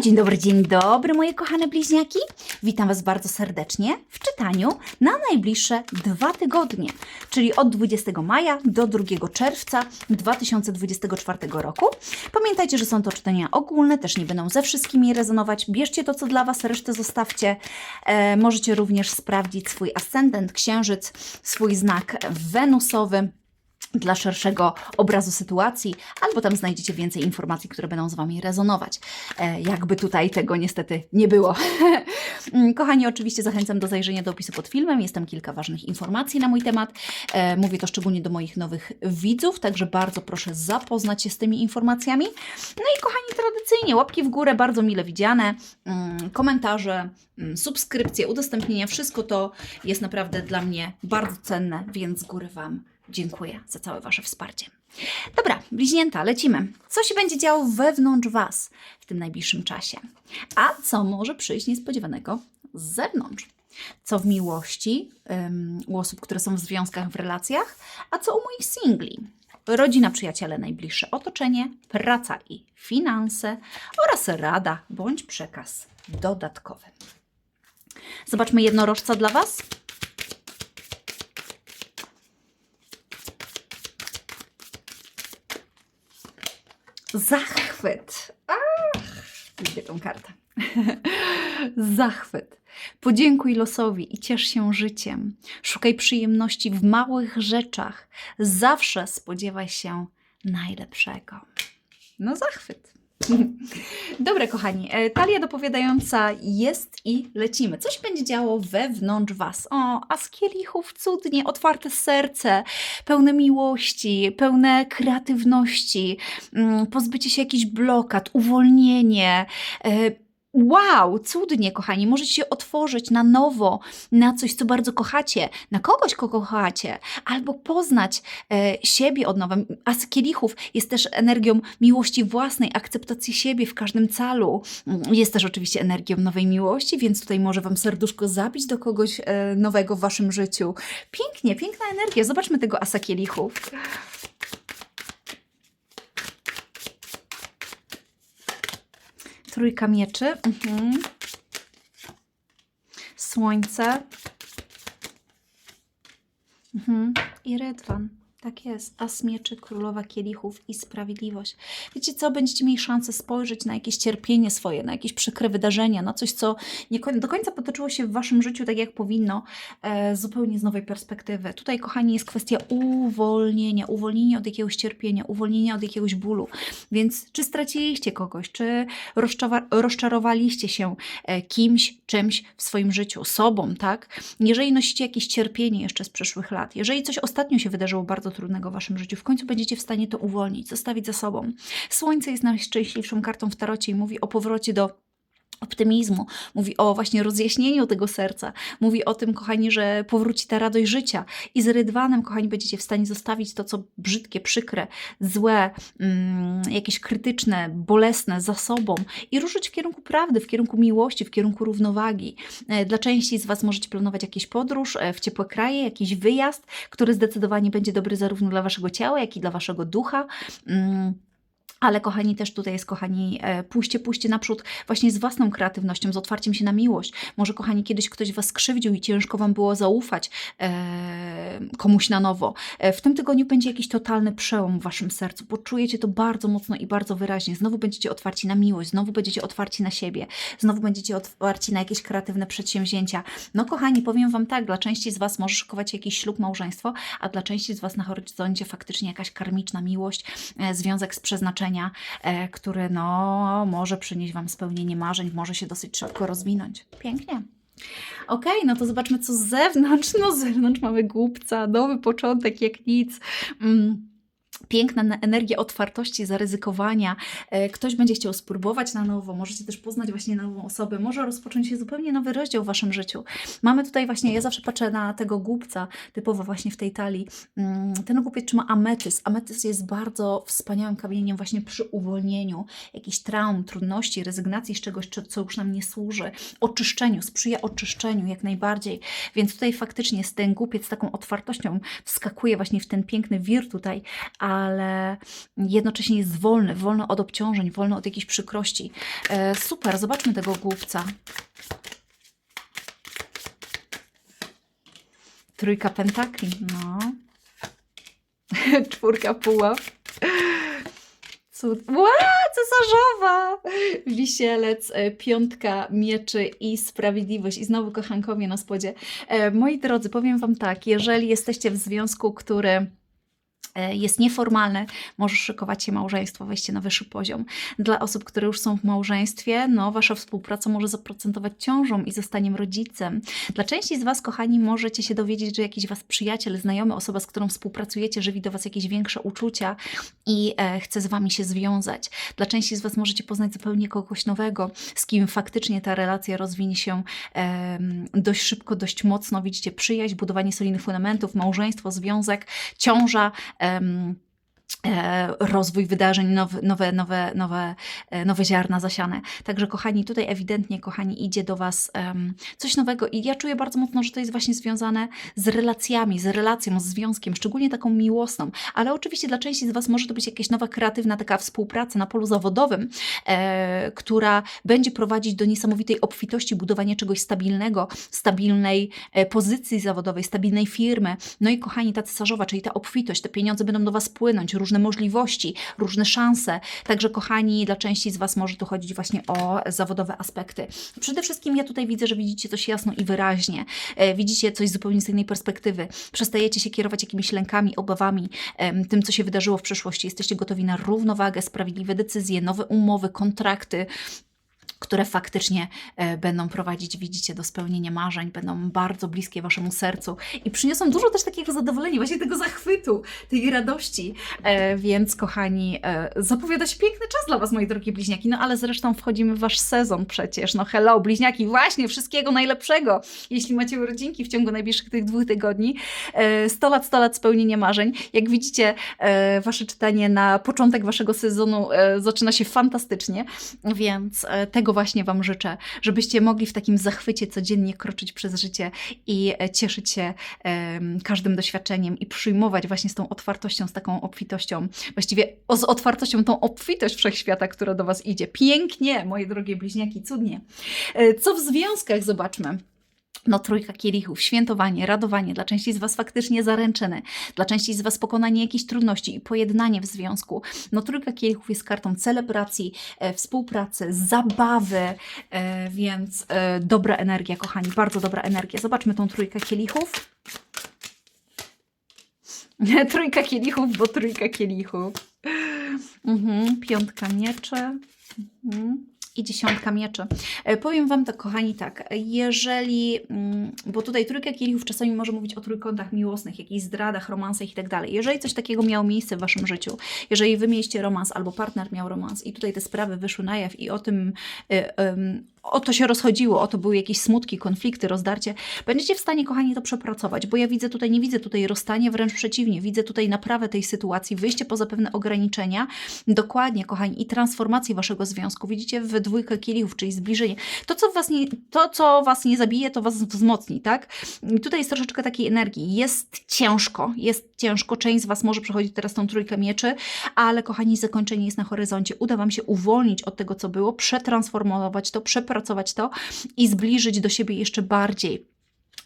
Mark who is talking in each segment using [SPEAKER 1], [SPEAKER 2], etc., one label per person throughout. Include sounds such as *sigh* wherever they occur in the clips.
[SPEAKER 1] dzień dobry, dzień dobry, moje kochane bliźniaki. Witam Was bardzo serdecznie w czytaniu na najbliższe dwa tygodnie, czyli od 20 maja do 2 czerwca 2024 roku. Pamiętajcie, że są to czytania ogólne, też nie będą ze wszystkimi rezonować. Bierzcie to, co dla Was, resztę zostawcie. E, możecie również sprawdzić swój ascendent, księżyc, swój znak wenusowy dla szerszego obrazu sytuacji, albo tam znajdziecie więcej informacji, które będą z Wami rezonować. E, jakby tutaj tego niestety nie było. *laughs* Kochani, oczywiście zachęcam do zajrzenia do opisu pod filmem. Jest tam kilka ważnych informacji na mój temat. E, mówię to szczególnie do moich nowych widzów, także bardzo proszę zapoznać się z tymi informacjami. No i kochani, tradycyjnie łapki w górę, bardzo mile widziane, mm, komentarze, mm, subskrypcje, udostępnienia, wszystko to jest naprawdę dla mnie bardzo cenne, więc z góry Wam dziękuję za całe Wasze wsparcie. Dobra, bliźnięta, lecimy. Co się będzie działo wewnątrz Was w tym najbliższym czasie? A co może przyjść niespodziewanego z zewnątrz? Co w miłości ym, u osób, które są w związkach, w relacjach, a co u moich singli? Rodzina, przyjaciele, najbliższe otoczenie, praca i finanse oraz rada bądź przekaz dodatkowy. Zobaczmy jednorożca dla Was. Zachwyt. Ach, lubię tą kartę. *laughs* Zachwyt. Podziękuj losowi i ciesz się życiem. Szukaj przyjemności w małych rzeczach. Zawsze spodziewaj się najlepszego. No, zachwyt. Dobra, kochani, e, talia dopowiadająca jest i lecimy. Coś będzie działo wewnątrz Was. O, a z kielichów cudnie, otwarte serce, pełne miłości, pełne kreatywności, mm, pozbycie się jakichś blokad, uwolnienie. Wow, cudnie, kochani. Możecie się otworzyć na nowo, na coś, co bardzo kochacie, na kogoś, kogo kochacie, albo poznać e, siebie od nowa. A z kielichów jest też energią miłości własnej, akceptacji siebie w każdym calu. Mm, Jest też oczywiście energią nowej miłości, więc tutaj może Wam serduszko zabić do kogoś e, nowego w Waszym życiu. Pięknie, piękna energia. Zobaczmy tego asa kielichów. Trójka mieczy. Mhm. Słońce. Mhm. I rydwan. Tak jest. As królowa kielichów i sprawiedliwość. Wiecie co? Będziecie mieli szansę spojrzeć na jakieś cierpienie swoje, na jakieś przykre wydarzenia, na coś, co nie do końca potoczyło się w waszym życiu tak, jak powinno, e, zupełnie z nowej perspektywy. Tutaj, kochani, jest kwestia uwolnienia, uwolnienia od jakiegoś cierpienia, uwolnienia od jakiegoś bólu. Więc czy straciliście kogoś, czy rozczarowaliście się e, kimś, czymś w swoim życiu, sobą, tak? Jeżeli nosicie jakieś cierpienie jeszcze z przeszłych lat, jeżeli coś ostatnio się wydarzyło bardzo trudnego w waszym życiu, w końcu będziecie w stanie to uwolnić, zostawić za sobą. Słońce jest najszczęśliwszą kartą w tarocie i mówi o powrocie do optymizmu, mówi o właśnie rozjaśnieniu tego serca, mówi o tym, kochani, że powróci ta radość życia i z rydwanem, kochani, będziecie w stanie zostawić to, co brzydkie, przykre, złe, mm, jakieś krytyczne, bolesne za sobą i ruszyć w kierunku prawdy, w kierunku miłości, w kierunku równowagi. E, Dla części z Was możecie planować jakieś podróż e, w ciepłe kraje, jakiś wyjazd, który zdecydowanie będzie dobry zarówno dla Waszego ciała, jak i dla Waszego ducha. Mm, ale kochani, też tutaj jest, kochani, e, pójście, pójście naprzód właśnie z własną kreatywnością, z otwarciem się na miłość. Może, kochani, kiedyś ktoś Was skrzywdził i ciężko Wam było zaufać e, komuś na nowo. E, w tym tygodniu będzie jakiś totalny przełom w Waszym sercu. Poczujecie to bardzo mocno i bardzo wyraźnie. Znowu będziecie otwarci na miłość, znowu będziecie otwarci na siebie, znowu będziecie otwarci na jakieś kreatywne przedsięwzięcia. No, kochani, powiem Wam tak, dla części z Was może szykować jakiś ślub, małżeństwo, a dla części z Was na horyzoncie faktycznie jakaś karmiczna miłość, e, związek z przeznaczeniem e, który no, może przynieść Wam spełnienie marzeń, może się dosyć szybko rozwinąć. Pięknie. Okej, no to zobaczmy, co z zewnątrz. No, z zewnątrz mamy głupca, nowy początek, jak nic. Mm. Piękna na- energia otwartości, zaryzykowania. E, Ktoś będzie chciał spróbować na nowo, możecie też poznać właśnie nową osobę, może rozpocząć się zupełnie nowy rozdział w Waszym życiu. Mamy tutaj właśnie, ja zawsze patrzę na tego głupca, typowo właśnie w tej talii. Mm, Ten głupiec trzyma ametys. Ametys jest bardzo wspaniałym kamieniem właśnie przy uwolnieniu jakichś traum, trudności, rezygnacji z czegoś, co- już nam nie służy, oczyszczeniu, sprzyja oczyszczeniu jak najbardziej. Więc tutaj faktycznie ten głupiec z taką otwartością wskakuje właśnie w ten piękny wir tutaj, a ale jednocześnie jest wolny, wolny od obciążeń, wolny od jakichś przykrości. E, super, zobaczmy tego głupca. Trójka pentakli, no. *laughs* Czwórka pułap. Cud. Ła, cesarzowa! Wisielec, e, piątka mieczy i sprawiedliwość. I znowu kochankowie na spodzie. E, moi drodzy, powiem Wam tak, jeżeli jesteście w związku, który jest nieformalny, może szykować się małżeństwo, wejście na wyższy poziom. Dla osób, które już są w małżeństwie, no wasza współpraca może zaprocentować ciążą i zostaniem rodzicem. Dla części z Was, kochani, możecie się dowiedzieć, że jakiś Was przyjaciel, znajomy, osoba, z którą współpracujecie, żywi do Was jakieś większe uczucia i e, chce z Wami się związać. Dla części z Was możecie poznać zupełnie kogoś nowego, z kim faktycznie ta relacja rozwinie się em, dość szybko, dość mocno. Widzicie, przyjaźń, budowanie solidnych fundamentów, małżeństwo, związek, ciąża. em, e, rozwój wydarzeń, nowe, nowe, nowe, nowe, e, nowe ziarna zasiane. Także kochani, tutaj ewidentnie, kochani, idzie do Was em, coś nowego i ja czuję bardzo mocno, że to jest właśnie związane z relacjami, z relacją, z związkiem, szczególnie taką miłosną, ale oczywiście dla części z Was może to być jakaś nowa, kreatywna taka współpraca na polu zawodowym, e, która będzie prowadzić do niesamowitej obfitości, budowania czegoś stabilnego, stabilnej e, pozycji zawodowej, stabilnej firmy. No i kochani, ta cesarzowa, czyli ta obfitość, te pieniądze będą do Was płynąć, różne możliwości, różne szanse. Także kochani, dla części z Was może tu chodzić właśnie o zawodowe aspekty. Przede wszystkim ja tutaj widzę, że widzicie coś jasno i wyraźnie. E, Widzicie coś zupełnie z innej perspektywy. Przestajecie się kierować jakimiś lękami, obawami, tym, co się wydarzyło w przeszłości. Jesteście gotowi na równowagę, sprawiedliwe decyzje, nowe umowy, kontrakty, które faktycznie e, będą prowadzić, widzicie, do spełnienia marzeń, będą bardzo bliskie Waszemu sercu i przyniosą dużo też takiego zadowolenia, właśnie tego zachwytu, tej radości. E, więc, kochani, e, zapowiada się piękny czas dla Was, moi drogie bliźniaki, no ale zresztą wchodzimy w Wasz sezon przecież. No hello, bliźniaki, właśnie, wszystkiego najlepszego, jeśli macie urodzinki w ciągu najbliższych tych dwóch tygodni. E, 100 lat, 100 lat spełnienia marzeń. Jak widzicie, Wasze czytanie na początek Waszego sezonu zaczyna się fantastycznie, więc e, tego właśnie Wam życzę, żebyście mogli w takim zachwycie codziennie kroczyć przez życie i e, cieszyć się każdym doświadczeniem i przyjmować właśnie z tą otwartością, z taką obfitością, właściwie z otwartością tą obfitość wszechświata, która do Was idzie. Pięknie, moje drogie bliźniaki, cudnie. E, Co w związkach zobaczmy? No, trójka kielichów, świętowanie, radowanie, dla części z Was faktycznie zaręczyny, dla części z Was pokonanie jakichś trudności i pojednanie w związku. No, trójka kielichów jest kartą celebracji, e, współpracy, zabawy, e, więc e, dobra energia, kochani, bardzo dobra energia. Zobaczmy tą trójkę kielichów. *laughs* trójka kielichów, bo trójka kielichów. Mhm, piątka mieczy. Mhm i dziesiątka mieczy. E, Powiem Wam tak, kochani, tak, jeżeli, mm, bo tutaj trójka kielichów czasami może mówić o trójkątach miłosnych, jakichś zdradach, romansach i tak dalej. Jeżeli coś takiego miało miejsce w Waszym życiu, jeżeli Wy mieliście romans albo partner miał romans i tutaj te sprawy wyszły na jaw i o tym, ym, o to się rozchodziło, o to były jakieś smutki, konflikty, rozdarcie, będziecie w stanie, kochani, to przepracować, bo ja widzę tutaj, nie widzę tutaj rozstania, wręcz przeciwnie, widzę tutaj naprawę tej sytuacji, wyjście poza pewne ograniczenia, dokładnie, kochani, i transformację Waszego związku. Widzicie w dwójkę kielichów, czyli zbliżenie. To, co Was nie, to, co was nie zabije, to Was wzmocni, tak? I tutaj jest troszeczkę takiej energii. Jest ciężko, jest ciężko. Część z Was może przechodzić teraz tą trójkę mieczy, ale kochani, zakończenie jest na horyzoncie. Uda Wam się uwolnić od tego, co było, przetransformować to, przepracować to i zbliżyć do siebie jeszcze bardziej.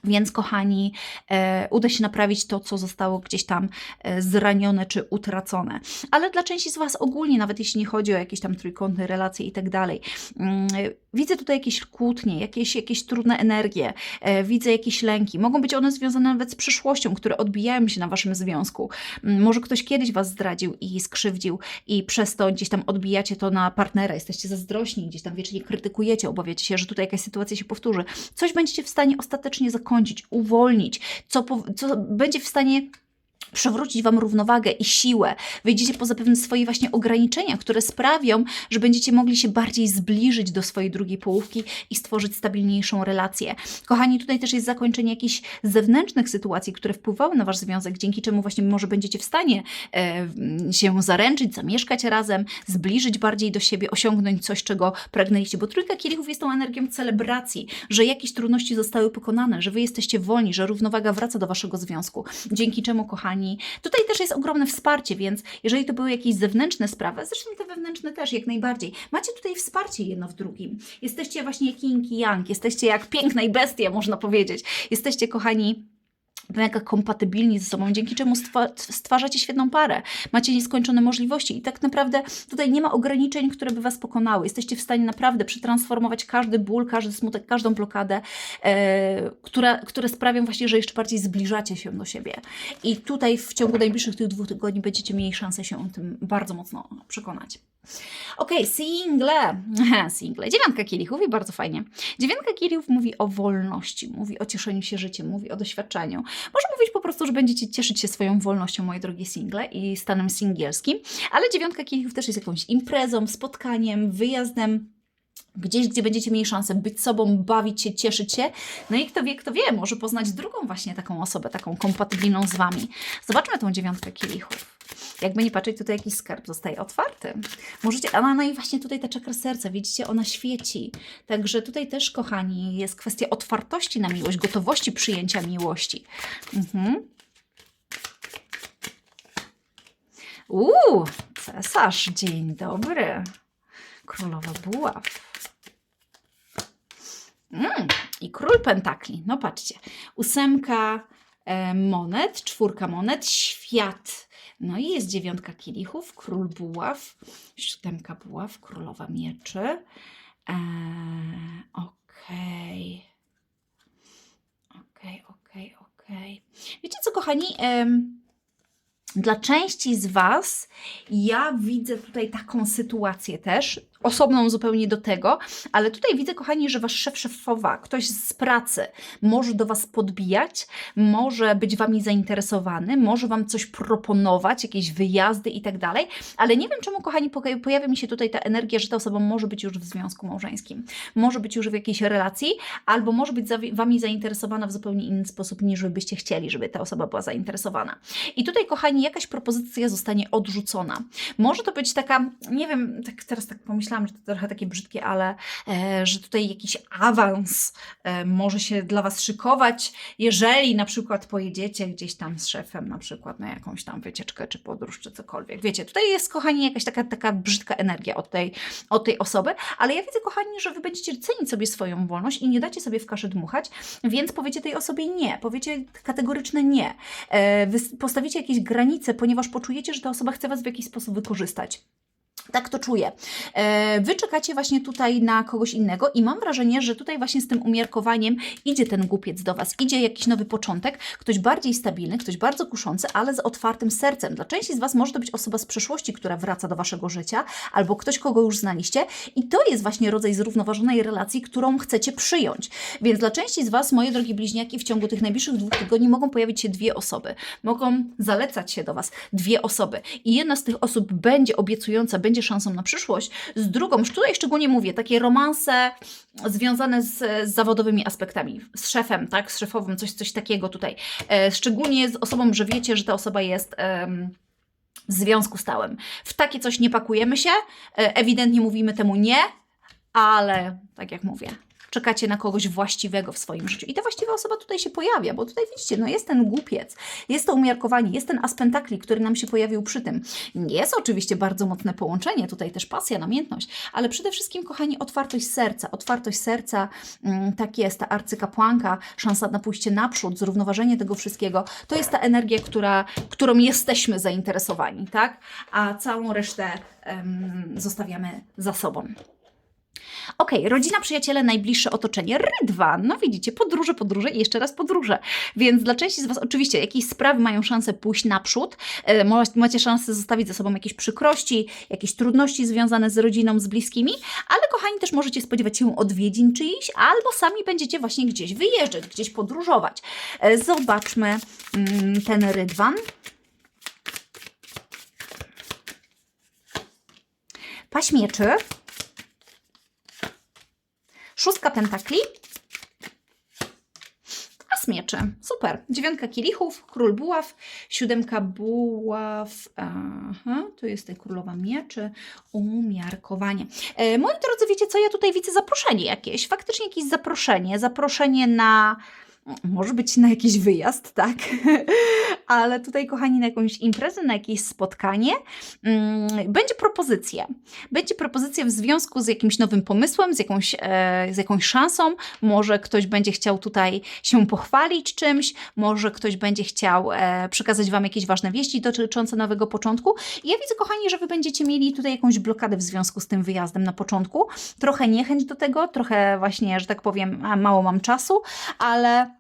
[SPEAKER 1] Więc, kochani, e, uda się naprawić to, co zostało gdzieś tam e, zranione czy utracone. Ale dla części z Was ogólnie, nawet jeśli nie chodzi o jakieś tam trójkątne relacje i tak dalej, mm, widzę tutaj jakieś kłótnie, jakieś, jakieś trudne energie, e, widzę jakieś lęki. Mogą być one związane nawet z przyszłością, które odbijają się na Waszym związku. Mm, Może ktoś kiedyś Was zdradził i skrzywdził i przez to gdzieś tam odbijacie to na partnera, jesteście zazdrośni, gdzieś tam wiecznie krytykujecie, obawiacie się, że tutaj jakaś sytuacja się powtórzy. Coś będziecie w stanie ostatecznie zakończyć, uwolnić, co, co będzie w stanie przywrócić Wam równowagę i siłę. Wyjdziecie poza pewne swoje właśnie ograniczenia, które sprawią, że będziecie mogli się bardziej zbliżyć do swojej drugiej połówki i stworzyć stabilniejszą relację. Kochani, tutaj też jest zakończenie jakichś zewnętrznych sytuacji, które wpływały na Wasz związek, dzięki czemu właśnie może będziecie w stanie e, się zaręczyć, zamieszkać razem, zbliżyć bardziej do siebie, osiągnąć coś, czego pragnęliście. Bo trójka kielichów jest tą energią celebracji, że jakieś trudności zostały pokonane, że Wy jesteście wolni, że równowaga wraca do Waszego związku. Dzięki czemu, kochani, Tutaj też jest ogromne wsparcie, więc jeżeli to były jakieś zewnętrzne sprawy, zresztą te wewnętrzne też jak najbardziej, macie tutaj wsparcie jedno w drugim. Jesteście właśnie jak yin yang, jesteście jak piękna i bestia, można powiedzieć. Jesteście, kochani, mega kompatybilni ze sobą, dzięki czemu stwa- stwarzacie świetną parę. Macie nieskończone możliwości i tak naprawdę tutaj nie ma ograniczeń, które by Was pokonały. Jesteście w stanie naprawdę przetransformować każdy ból, każdy smutek, każdą blokadę, e, która, które sprawią właśnie, że jeszcze bardziej zbliżacie się do siebie. I tutaj w ciągu najbliższych tych dwóch tygodni będziecie mieli szansę się o tym bardzo mocno przekonać. Okej, single. single. Dziewiątka kielichów i bardzo fajnie. Dziewiątka kielichów mówi o wolności, mówi o cieszeniu się życiem, mówi o doświadczeniu. Może mówić po prostu, że będziecie cieszyć się swoją wolnością, moje drogie single, i stanem singielskim, ale dziewiątka kielichów też jest jakąś imprezą, spotkaniem, wyjazdem. Gdzieś, gdzie będziecie mieli szansę być sobą, bawić się, cieszyć się. No i kto wie, kto wie, może poznać drugą właśnie taką osobę, taką kompatybilną z Wami. Zobaczmy tą dziewiątkę kielichów. Jakby nie patrzeć, tutaj jakiś skarb zostaje otwarty. Możecie, a no i właśnie tutaj ta czakra serca, widzicie, ona świeci. Także tutaj też, kochani, jest kwestia otwartości na miłość, gotowości przyjęcia miłości. Mhm. Uuu, cesarz, dzień dobry. Królowa buław. Mm, I król pentakli. No patrzcie. Ósemka e, monet, czwórka monet, świat. No i jest dziewiątka kielichów, król buław, siódemka buław, królowa mieczy. E, Okej. Okej, okej, okej. Wiecie co, kochani? Em, dla części z Was ja widzę tutaj taką sytuację też, osobną zupełnie do tego, ale tutaj widzę, kochani, że Wasz szef, szefowa, ktoś z pracy może do Was podbijać, może być Wami zainteresowany, może Wam coś proponować, jakieś wyjazdy i tak dalej, ale nie wiem czemu, kochani, pojawia mi się tutaj ta energia, że ta osoba może być już w związku małżeńskim, może być już w jakiejś relacji, albo może być za, Wami zainteresowana w zupełnie inny sposób, niż byście chcieli, żeby ta osoba była zainteresowana. I tutaj, kochani, jakaś propozycja zostanie odrzucona. Może to być taka, nie wiem, tak teraz tak pomyślałam, że to trochę takie brzydkie, ale e, że tutaj jakiś awans e, może się dla Was szykować, jeżeli na przykład pojedziecie gdzieś tam z szefem, na przykład na jakąś tam wycieczkę, czy podróż, czy cokolwiek. Wiecie, tutaj jest, kochani, jakaś taka, taka brzydka energia od tej, od tej osoby, ale ja widzę, kochani, że Wy będziecie cenić sobie swoją wolność i nie dacie sobie w kaszę dmuchać, więc powiecie tej osobie nie, powiecie kategoryczne nie. E, wy postawicie jakieś granice, ponieważ poczujecie, że ta osoba chce Was w jakiś sposób wykorzystać. Tak to czuję. E, Wy czekacie właśnie tutaj na kogoś innego i mam wrażenie, że tutaj właśnie z tym umiarkowaniem idzie ten głupiec do Was, idzie jakiś nowy początek, ktoś bardziej stabilny, ktoś bardzo kuszący, ale z otwartym sercem. Dla części z Was może to być osoba z przeszłości, która wraca do Waszego życia, albo ktoś, kogo już znaliście i to jest właśnie rodzaj zrównoważonej relacji, którą chcecie przyjąć. Więc dla części z Was, moje drogie bliźniaki, w ciągu tych najbliższych dwóch tygodni mogą pojawić się dwie osoby. Mogą zalecać się do Was dwie osoby i jedna z tych osób będzie obiecująca, będzie szansą na przyszłość, z drugą, tutaj szczególnie mówię, takie romanse związane z, z zawodowymi aspektami, z szefem, tak, z szefowym, coś, coś takiego tutaj. E, szczególnie z osobą, że wiecie, że ta osoba jest... w związku stałym. W takie coś nie pakujemy się, e, ewidentnie mówimy temu nie, ale tak jak mówię, czekacie na kogoś właściwego w swoim życiu. I ta właściwa osoba tutaj się pojawia, bo tutaj widzicie, no jest ten głupiec, jest to umiarkowanie, jest ten aspentakli, który nam się pojawił przy tym. Jest oczywiście bardzo mocne połączenie, tutaj też pasja, namiętność, ale przede wszystkim, kochani, otwartość serca. Otwartość serca, mm, tak jest, ta arcykapłanka, szansa na pójście naprzód, zrównoważenie tego wszystkiego, to jest ta energia, która, którą jesteśmy zainteresowani, tak? A całą resztę em, zostawiamy za sobą. Okej, rodzina, przyjaciele, najbliższe otoczenie. Rydwan, no widzicie, podróże, podróże i jeszcze raz podróże. Więc dla części z Was oczywiście jakieś sprawy mają szansę pójść naprzód. E, macie szansę zostawić za sobą jakieś przykrości, jakieś trudności związane z rodziną, z bliskimi, ale kochani, też możecie spodziewać się odwiedzin czyichś, albo sami będziecie właśnie gdzieś wyjeżdżać, gdzieś podróżować. E, zobaczmy mm, ten rydwan. Paź mieczy. Szóstka pentakli. As mieczy. Super. Dziewiątka kielichów, król buław, siódemka buław. Aha, tu jest tutaj królowa mieczy. Umiarkowanie. E, moi drodzy, wiecie co? Ja tutaj widzę zaproszenie jakieś. Faktycznie jakieś zaproszenie. Zaproszenie na może być na jakiś wyjazd, tak? *laughs* Ale tutaj, kochani, na jakąś imprezę, na jakieś spotkanie mm, będzie propozycja. Będzie propozycja w związku z jakimś nowym pomysłem, z jakąś, e, z jakąś szansą. Może ktoś będzie chciał tutaj się pochwalić czymś, może ktoś będzie chciał e, przekazać Wam jakieś ważne wieści dotyczące nowego początku. Ja widzę, kochani, że Wy będziecie mieli tutaj jakąś blokadę w związku z tym wyjazdem na początku. Trochę niechęć do tego, trochę właśnie, że tak powiem, mało mam czasu, ale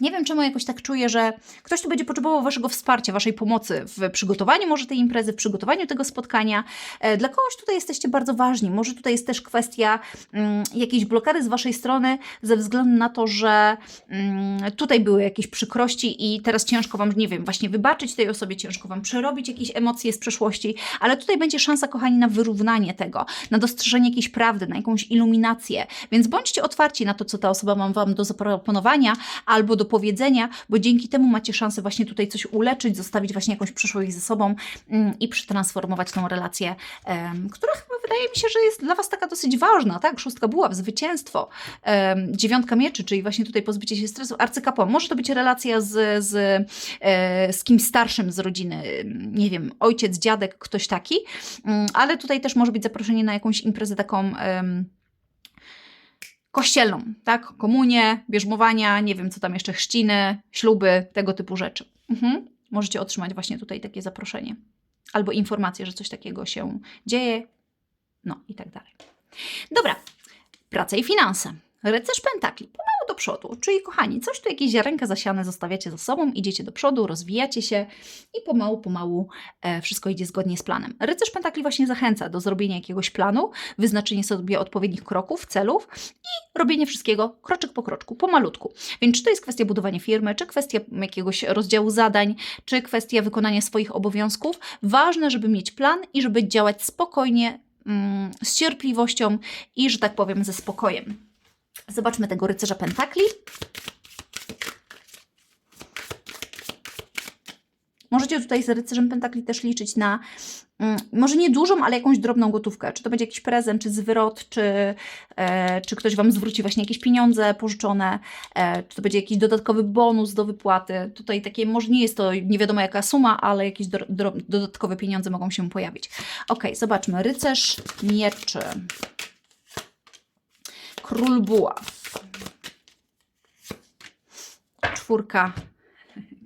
[SPEAKER 1] nie wiem, czemu jakoś tak czuję, że ktoś tu będzie potrzebował Waszego wsparcia, Waszej pomocy w przygotowaniu może tej imprezy, w przygotowaniu tego spotkania. E, Dla kogoś tutaj jesteście bardzo ważni. Może tutaj jest też kwestia mm, jakiejś blokady z Waszej strony ze względu na to, że mm, tutaj były jakieś przykrości i teraz ciężko Wam, nie wiem, właśnie wybaczyć tej osobie, ciężko Wam przerobić jakieś emocje z przeszłości, ale tutaj będzie szansa, kochani, na wyrównanie tego, na dostrzeżenie jakiejś prawdy, na jakąś iluminację. Więc bądźcie otwarci na to, co ta osoba ma Wam do zaproponowania albo do powiedzenia, bo dzięki temu macie szansę właśnie tutaj coś uleczyć, zostawić właśnie jakąś przyszłość ze sobą mm, i przetransformować tą relację, która chyba wydaje mi się, że jest dla Was taka dosyć ważna, tak? Szóstka buław, zwycięstwo, dziewiątka mieczy, czyli właśnie tutaj pozbycie się stresu, arcykapłan. Może to być relacja z, z, e, z kimś starszym z rodziny, nie wiem, ojciec, dziadek, ktoś taki, Mm, ale tutaj też może być zaproszenie na jakąś imprezę taką... kościelną, tak? Komunie, bierzmowania, nie wiem co tam jeszcze, chrzciny, śluby, tego typu rzeczy. Mhm. Możecie otrzymać właśnie tutaj takie zaproszenie. Albo informację, że coś takiego się dzieje, no i tak dalej. Dobra, praca i finanse. Rycerz pentakli, pomału do przodu. Czyli kochani, coś tu jakieś ziarenka zasiane zostawiacie za sobą, idziecie do przodu, rozwijacie się i pomału, pomału e, wszystko idzie zgodnie z planem. Rycerz pentakli właśnie zachęca do zrobienia jakiegoś planu, wyznaczenie sobie odpowiednich kroków, celów i robienie wszystkiego kroczek po kroczku, pomalutku. Więc czy to jest kwestia budowania firmy, czy kwestia jakiegoś rozdziału zadań, czy kwestia wykonania swoich obowiązków, ważne, żeby mieć plan i żeby działać spokojnie, mm, z cierpliwością i, że tak powiem, ze spokojem. Zobaczmy tego rycerza pentakli. Możecie tutaj z rycerzem pentakli też liczyć na mm, może nie dużą, ale jakąś drobną gotówkę. Czy to będzie jakiś prezent, czy zwrot, czy, e, czy ktoś Wam zwróci właśnie jakieś pieniądze pożyczone, e, czy to będzie jakiś dodatkowy bonus do wypłaty. Tutaj takie, może nie jest to nie wiadomo jaka suma, ale jakieś dro, dro, dodatkowe pieniądze mogą się pojawić. Ok, zobaczmy. Rycerz mieczy. Król buław. Czwórka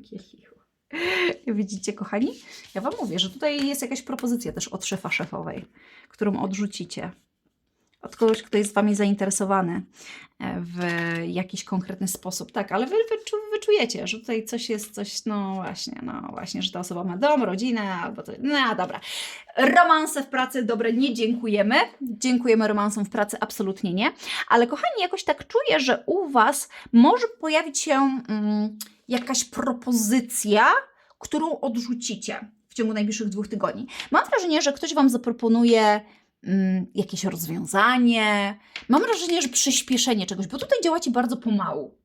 [SPEAKER 1] kielichów. *laughs* Widzicie, kochani? Ja Wam mówię, że tutaj jest jakaś propozycja też od szefa szefowej, którą odrzucicie. Od kogoś, kto jest Wami zainteresowany e, w jakiś konkretny sposób. Tak, ale Wy wyczu, wyczujecie, że tutaj coś jest, coś, no właśnie, no właśnie, że ta osoba ma dom, rodzinę, albo to, no dobra. Romanse w pracy, dobre, nie dziękujemy. Dziękujemy romansom w pracy, absolutnie nie. Ale kochani, jakoś tak czuję, że u Was może pojawić się mm, jakaś propozycja, którą odrzucicie w ciągu najbliższych dwóch tygodni. Mam wrażenie, że ktoś Wam zaproponuje jakieś rozwiązanie. Mam wrażenie, że przyspieszenie czegoś, bo tutaj działacie bardzo pomału.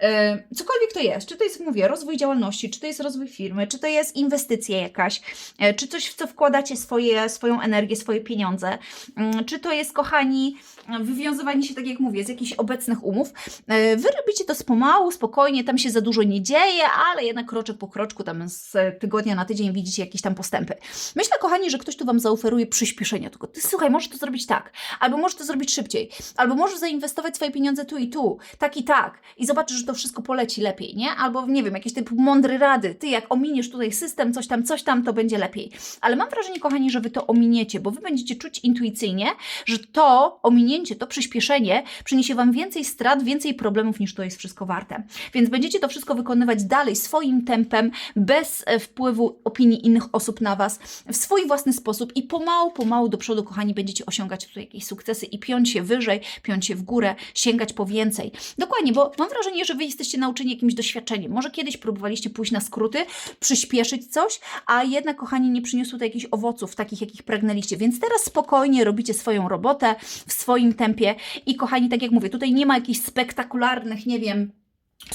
[SPEAKER 1] E, Cokolwiek to jest, czy to jest, mówię, rozwój działalności, czy to jest rozwój firmy, czy to jest inwestycja jakaś, e, czy coś, w co wkładacie swoje, swoją energię, swoje pieniądze, Mm, czy to jest, kochani, wywiązywanie się, tak jak mówię, z jakichś obecnych umów. E, Wy robicie to pomału, spokojnie, tam się za dużo nie dzieje, ale jednak kroczek po kroczku, tam z tygodnia na tydzień widzicie jakieś tam postępy. Myślę, kochani, że ktoś tu Wam zaoferuje przyspieszenie, tylko ty słuchaj, możesz to zrobić tak, albo możesz to zrobić szybciej, albo możesz zainwestować swoje pieniądze tu i tu, tak i tak, i zobaczysz, że to wszystko poleci lepiej, nie? Albo, nie wiem, jakieś typu mądre rady, ty jak ominiesz tutaj system, coś tam, coś tam, to będzie lepiej. Ale mam wrażenie, kochani, że Wy to ominiecie, bo Wy będziecie czuć intuicyjnie, że to to przyspieszenie przyniesie Wam więcej strat, więcej problemów niż to jest wszystko warte. Więc będziecie to wszystko wykonywać dalej swoim tempem, bez e, wpływu opinii innych osób na Was, w swój własny sposób i pomału, pomału do przodu, kochani, będziecie osiągać tutaj jakieś sukcesy i piąć się wyżej, piąć się w górę, sięgać po więcej. Dokładnie, bo mam wrażenie, że Wy jesteście nauczeni jakimś doświadczeniem. Może kiedyś próbowaliście pójść na skróty, przyspieszyć coś, a jednak, kochani, nie przyniosło to jakichś owoców, takich, jakich pragnęliście. Więc teraz spokojnie robicie swoją robotę w swoim tempie. I, kochani, tak jak mówię, tutaj nie ma jakichś spektakularnych, nie wiem,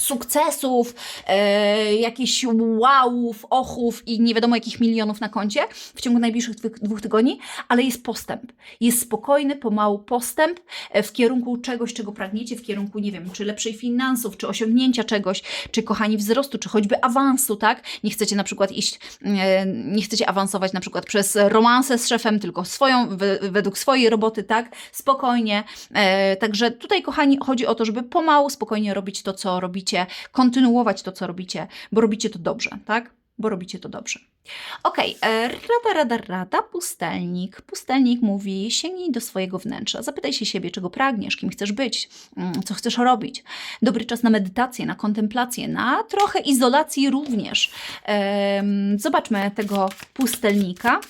[SPEAKER 1] sukcesów, e, jakichś wowów, ochów i nie wiadomo jakich milionów na koncie w ciągu najbliższych dwóch, dwóch tygodni, ale jest postęp. Jest spokojny, pomału postęp e, w kierunku czegoś, czego pragniecie, w kierunku, nie wiem, czy lepszej finansów, czy osiągnięcia czegoś, czy kochani wzrostu, czy choćby awansu, tak? Nie chcecie na przykład iść, e, nie chcecie awansować na przykład przez romansę z szefem, tylko swoją, we- według swojej roboty, tak? Spokojnie. E, także tutaj, kochani, chodzi o to, żeby pomału, spokojnie robić to, co robicie, kontynuować to, co robicie, bo robicie to dobrze, tak? Bo robicie to dobrze. Okej, e, rada, rada, rada, pustelnik. Pustelnik mówi, sięgnij do swojego wnętrza, zapytaj się siebie, czego pragniesz, kim chcesz być, mm, co chcesz robić. Dobry czas na medytację, na kontemplację, na trochę izolacji również. Zobaczmy tego pustelnika.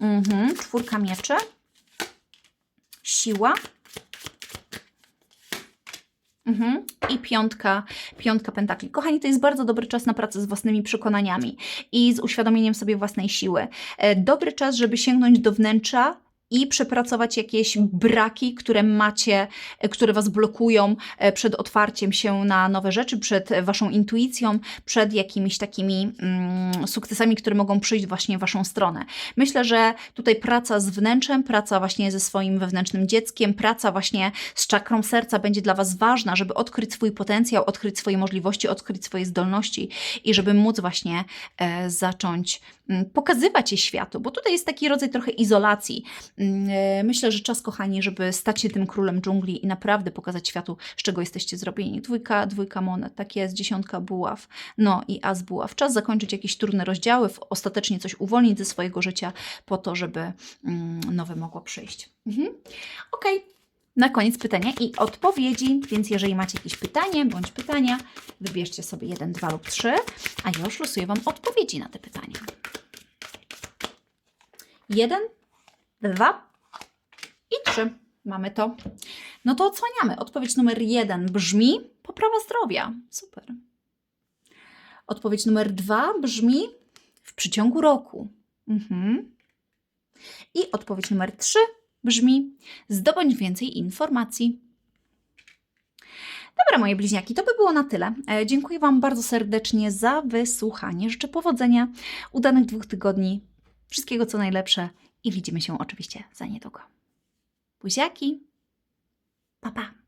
[SPEAKER 1] Mhm, czwórka mieczy. Siła. Mhm. I piątka, piątka pentakli. Kochani, to jest bardzo dobry czas na pracę z własnymi przekonaniami i z uświadomieniem sobie własnej siły. E, Dobry czas, żeby sięgnąć do wnętrza i przepracować jakieś braki, które macie, e, które Was blokują e, przed otwarciem się na nowe rzeczy, przed Waszą intuicją, przed jakimiś takimi mm, sukcesami, które mogą przyjść właśnie w Waszą stronę. Myślę, że tutaj praca z wnętrzem, praca właśnie ze swoim wewnętrznym dzieckiem, praca właśnie z czakrą serca będzie dla Was ważna, żeby odkryć swój potencjał, odkryć swoje możliwości, odkryć swoje zdolności i żeby móc właśnie e, zacząć pokazywać je światu, bo tutaj jest taki rodzaj trochę izolacji. Mm, e, Myślę, że czas, kochani, żeby stać się tym królem dżungli i naprawdę pokazać światu, z czego jesteście zrobieni. Dwójka, dwójka monet, tak jest, dziesiątka buław, no i as buław. Czas zakończyć jakieś trudne rozdziały, ostatecznie coś uwolnić ze swojego życia po to, żeby mm, nowe mogło przyjść. Mhm. Okej. Na koniec pytania i odpowiedzi, więc jeżeli macie jakieś pytanie bądź pytania, wybierzcie sobie jeden, dwa lub trzy, a ja już losuję Wam odpowiedzi na te pytania. Jeden, dwa i trzy. Mamy to. No to odsłaniamy. Odpowiedź numer jeden brzmi poprawa zdrowia. Super. Odpowiedź numer dwa brzmi w przeciągu roku. Mhm. I odpowiedź numer trzy brzmi zdobądź więcej informacji. Dobra, moje bliźniaki, to by było na tyle. E, dziękuję Wam bardzo serdecznie za wysłuchanie. Życzę powodzenia, udanych dwóch tygodni, wszystkiego co najlepsze i widzimy się oczywiście za niedługo. Buziaki, pa pa!